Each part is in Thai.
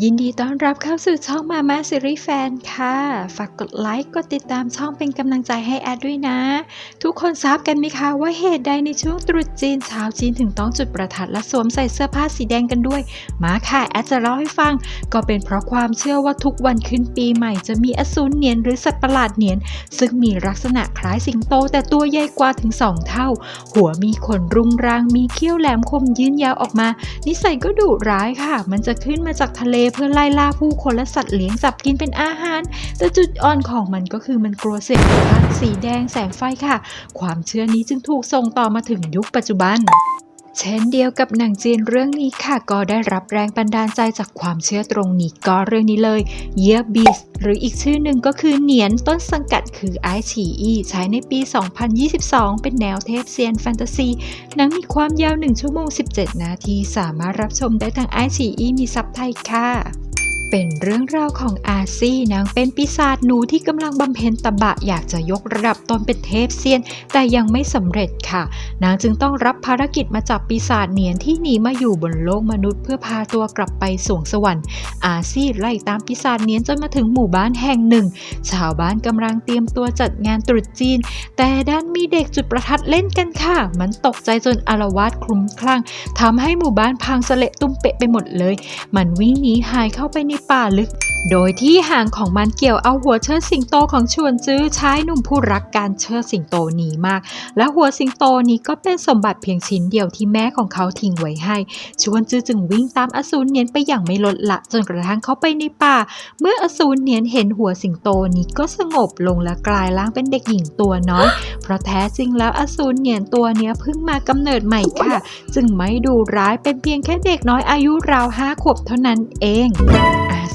ยินดีต้อนรับเข้าสู่ช่องมาม่าซีรีส์แฟนค่ะ ฝากกดไลค์ กดติดตามช่องเป็นกำลังใจให้แอดด้วยนะ ทุกคนทราบกันไหมคะว่าเหตุใดในช่วงตรุษจีนชาวจีนถึงต้องจุดประทัดและสวมใส่เสื้อผ้าสีแดงกันด้วย มาค่ะ แอดจะเล่าให้ฟัง ก็เป็นเพราะความเชื่อว่าทุกวันขึ้นปีใหม่จะมีอสูรเนียนหรือสัตว์ประหลาดเนียน ซึ่งมีลักษณะคล้ายสิงโต แต่ตัวใหญ่กว่าถึงสองเท่า หัวมีขนรุงรังมีเขี้ยวแหลมคมยื่นยาวออกมา นิสัยก็ดุร้ายค่ะ มันจะขึ้นมาจากทะเลเพื่อไล่ล่าผู้คนและสัตว์เลี้ยงจับกินเป็นอาหาร แต่จุดอ่อนของมันก็คือมันกลัวเสียงสีแดงแสงไฟค่ะ ความเชื่อนี้จึงถูกส่งต่อมาถึงยุคปัจจุบัน เช่นเดียวกับหนังจีนเรื่องนี้ค่ะ ก็ได้รับแรงบันดาลใจจากความเชื่อตรงนี้ก็เรื่องนี้เลยเยียบีสหรืออีกชื่อหนึ่งก็คือเหนียนต้นสังกัดคือไอฉีอีใช้ในปี 2022 เป็นแนวเทพเซียนแฟนตาซี หนังมีความยาว 1 ชั่วโมง 17 นาที สามารถรับชมได้ทางไอฉีอีมีซับไทยค่ะ เป็นเรื่องราวของอาซี่นางเป็นปีศาจหนูที่กำลังบำเพ็ญตบะอยากจะยกระดับตนเป็นเทพเซียน แต่ยังไม่สำเร็จค่ะ นางจึงต้องรับภารกิจมาจับปีศาจเนียนที่หนีมาอยู่บนโลกมนุษย์เพื่อพาตัวกลับไปสวงสวรรค์ อาซี่ไล่ตามปีศาจเนียนจนมาถึงหมู่บ้านแห่งหนึ่ง ชาวบ้านกำลังเตรียมตัวจัดงานตรุษจีน แต่ด้านมีเด็กจุดประทัดเล่นกันค่ะ มันตกใจจนอารวาสคลุ้มคลั่งทำให้หมู่บ้านพังสะเละตุ้มเปะไปหมดเลย มันวิ่งหนีหายเข้าไปในป่าลึก โดยที่หางของมันเกี่ยวเอาหัวเชิดสิงโตของชวนจื้อชายหนุ่มผู้รักการเชิดสิงโตนี้มาก และหัวสิงโตนี้ก็เป็นสมบัติเพียงชิ้นเดียวที่แม่ของเขาทิ้งไว้ให้ ชวนจื้อจึงวิ่งตามอสูรเนียนไปอย่างไม่ลดละ จนกระทั่งเขาไปในป่า เมื่ออสูรเนียนเห็นหัวสิงโตนี้ก็สงบลงและกลายร่างเป็นเด็กหญิงตัวน้อย เพราะแท้จริงแล้วอสูรเนียนตัวเนี้ยเพิ่งมากำเนิดใหม่ค่ะ จึงไม่ดูร้ายเป็นเพียงแค่เด็กน้อยอายุราวห้าขวบเท่านั้นเอง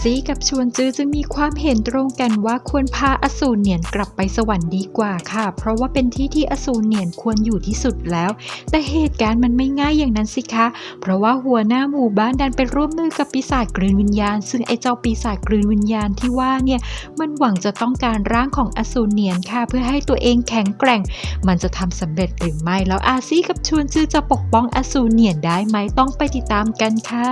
ซีกับชวนจื้อจึงมีความเห็นตรงกันว่าควรพาอสูรเนียนกลับไปสวรรค์ดีกว่าค่ะ เพราะว่าเป็นที่ที่อสูรเนียนควรอยู่ที่สุดแล้ว แต่เหตุการณ์มันไม่ง่ายอย่างนั้นสิคะ เพราะว่าหัวหน้าหมู่บ้านดันไปร่วมมือกับปีศาจกลืนวิญญาณ ซึ่งไอ้เจ้าปีศาจกลืนวิญญาณที่ว่าเนี่ยมันหวังจะต้องการร่างของอสูรเนียนค่ะ เพื่อให้ตัวเองแข็งแกร่ง มันจะทำสำเร็จหรือไม่ แล้วอาซี่กับชวนจื้อจะปกป้องอสูรเนียนได้ไหมต้องไปติดตามกันค่ะ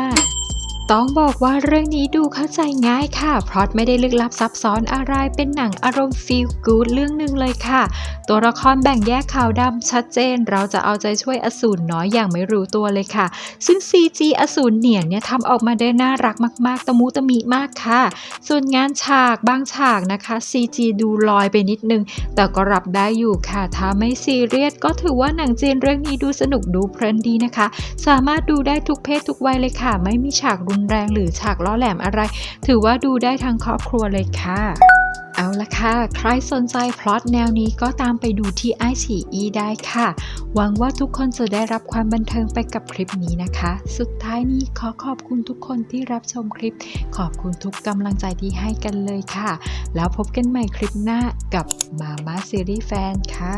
ต้องบอกว่าเรื่องนี้ดูเข้าใจง่ายค่ะ เพราะไม่ได้ลึกลับซับซ้อนอะไร เป็นหนังอารมณ์ฟีลกูดเรื่องหนึ่งเลยค่ะ ตัวละครแบ่งแยกขาวดำชัดเจน เราจะเอาใจช่วยอสูรน้อยอย่างไม่รู้ตัวเลยค่ะ ซึ่ง CG อสูรเหนียนเนี่ยทำออกมาได้น่ารักมาก ๆ ตะมุตะมิมากค่ะ ส่วนงานฉากบางฉากนะคะ CG ดูลอยไปนิดนึง แต่ก็รับได้อยู่ค่ะ ถ้าไม่ซีเรียสก็ถือว่าหนังจีนเรื่องนี้ดูสนุกดูเพลินดีนะคะ สามารถดูได้ทุกเพศทุกวัยเลยค่ะ ไม่มีฉากรุนแรงหรือฉากล้อแหลมอะไร ถือว่าดูได้ทั้งครอบครัวเลยค่ะเอาละค่ะ ใครสนใจพล็อตแนวนี้ก็ตามไปดูที่ไอฉีอีได้ค่ะ หวังว่าทุกคนจะได้รับความบันเทิงไปกับคลิปนี้นะคะ สุดท้ายนี้ขอขอบคุณทุกคนที่รับชมคลิป ขอบคุณทุกกำลังใจที่ให้กันเลยค่ะ แล้วพบกันใหม่คลิปหน้ากับมาม่าซีรีส์แฟนค่ะ